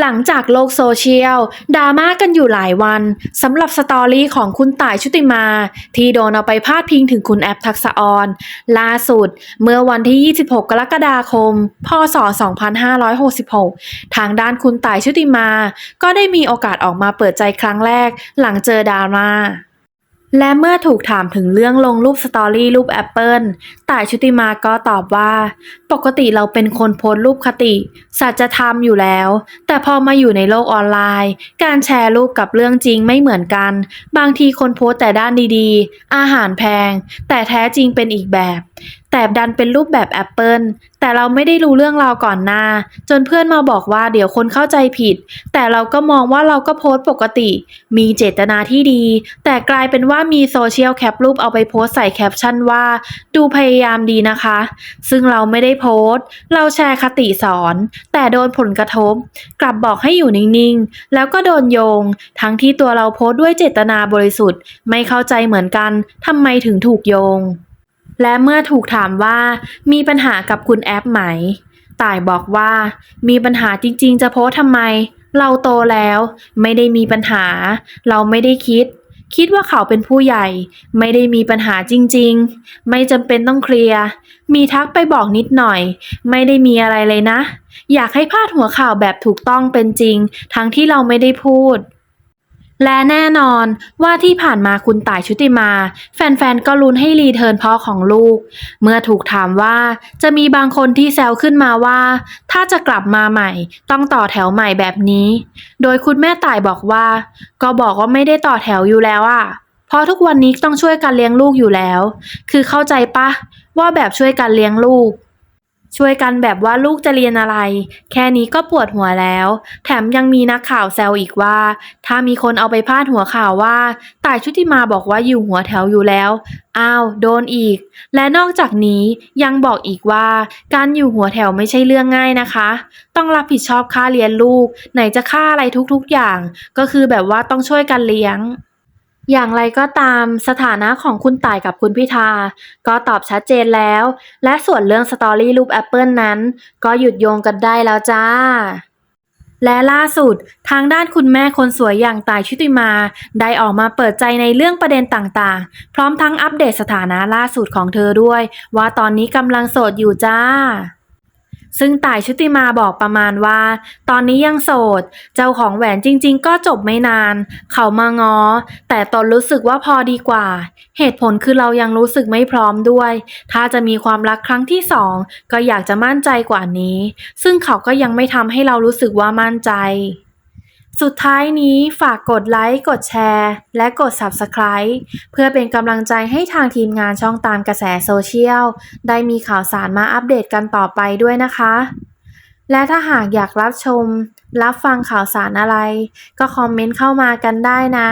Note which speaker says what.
Speaker 1: หลังจากโลกโซเชียลดราม่ากันอยู่หลายวันสำหรับสตอรี่ของคุณต่ายชุติมา ที่โดนเอาไปพาดพิงถึงคุณแอปทักษออนล่าสุด เมื่อวันที่ 26 กรกฎาคม พศ 2566 ทางด้านคุณต่ายชุติมา ก็ได้มีโอกาสออกมาเปิดใจครั้งแรกหลังเจอดราม่า และเมื่อถูกถามถึงเรื่องลงรูปสตอรี่รูปแอปเปิลต่ายชุติมาก็ตอบว่า ปกติเราเป็นคนโพสต์รูปคติ สัจธรรมอยู่แล้ว แต่พอมาอยู่ในโลกออนไลน์ การแชร์รูปกับเรื่องจริงไม่เหมือนกัน บางทีคนโพสต์แต่ด้านดีๆ อาหารแพง แต่แท้จริงเป็นอีกแบบแต่ดันเป็นรูปแบบแอปเปิลแต่เราไม่ได้รู้เรื่องราวก่อนหน้า จนเพื่อนมาบอกว่าเดี๋ยวคนเข้าใจผิด แต่เราก็มองว่าเราก็โพสต์ปกติ มีเจตนาที่ดี แต่กลายเป็นว่ามีโซเชียลแคปรูปเอาไปโพสต์ใส่แคปชั่นว่า ดูพยายามดีนะคะ ซึ่งเราไม่ได้โพสต์ เราแชร์คติสอน แต่โดนผลกระทบ กลับบอกให้อยู่นิ่งๆ แล้วก็โดนโยง ทั้งที่ตัวเราโพสต์ด้วยเจตนาบริสุทธิ์ ไม่เข้าใจเหมือนกันทำไมถึงถูกโยง และเมื่อถูกถามว่ามีปัญหากับคุณแอปไหม ต่ายบอกว่ามีปัญหาจริงๆ จะโพสทำไม เราโตแล้ว ไม่ได้มีปัญหา เราไม่ได้คิด คิดว่าเขาเป็นผู้ใหญ่ ไม่ได้มีปัญหาจริงๆ ไม่จำเป็นต้องเคลียร์ มีทักไปบอกนิดหน่อย ไม่ได้มีอะไรเลยนะ อยากให้พาดหัวข่าวแบบถูกต้องเป็นจริง ทั้งที่เราไม่ได้พูด และแน่นอนว่าที่ผ่านมาคุณต่ายชุติมา แฟนๆ ก็ลุ้นให้รีเทิร์นพ่อของลูก เมื่อถูกถามว่าจะมีบางคนที่แซวขึ้นมาว่า ถ้าจะกลับมาใหม่ ต้องต่อแถวใหม่แบบนี้ โดยคุณแม่ต่ายบอกว่า ก็บอกว่าไม่ได้ต่อแถวอยู่แล้วอะเพราะทุกวันนี้ต้องช่วยกันเลี้ยงลูกอยู่แล้ว คือเข้าใจปะว่าแบบช่วยกันเลี้ยงลูก ช่วยกันแบบว่าลูกจะเรียนอะไร แค่นี้ก็ปวดหัวแล้ว แถมยังมีนักข่าวแซวอีกว่า ถ้ามีคนเอาไปพาดหัวข่าวว่าต่ายชุติมาบอกว่าอยู่หัวแถวอยู่แล้ว อ้าว โดนอีก และนอกจากนี้ยังบอกอีกว่า การอยู่หัวแถวไม่ใช่เรื่องง่ายนะคะ ต้องรับผิดชอบค่าเรียนลูก ไหนจะค่าอะไรทุกๆอย่าง ก็คือแบบว่าต้องช่วยกันเลี้ยง อย่างไรก็ตามสถานะของคุณต่ายกับคุณพิธา ก็ตอบชัดเจนแล้ว และส่วนเรื่องสตอรี่รูปแอปเปิลนั้น ก็หยุดโยงกันได้แล้วจ้า และล่าสุดทางด้านคุณแม่คนสวยอย่างต่ายชุติมา ได้ออกมาเปิดใจในเรื่องประเด็นต่างๆ พร้อมทั้งอัปเดตสถานะล่าสุดของเธอด้วย ว่าตอนนี้กำลังโสดอยู่จ้า ซึ่งต่ายชุติมาบอกประมาณว่า ตอนนี้ยังโสด เจ้าของแหวนจริง ๆ ก็จบไม่นาน เขามางอ แต่ตนรู้สึกว่าพอดีกว่า เหตุผลคือเรายังรู้สึกไม่พร้อมด้วย ถ้าจะมีความรักครั้งที่สองก็อยากจะมั่นใจกว่านี้ ซึ่งเขาก็ยังไม่ทำให้เรารู้สึกว่ามั่นใจ สุดท้ายนี้ฝากกดไลค์ กดแชร์ และกด Subscribe เพื่อเป็นกำลังใจให้ทางทีมงานช่องตามกระแสโซเชียล ได้มีข่าวสารมาอัปเดตกันต่อไปด้วยนะคะ และถ้าหากอยากรับชม รับฟังข่าวสารอะไร ก็คอมเมนต์เข้ามากันได้นะ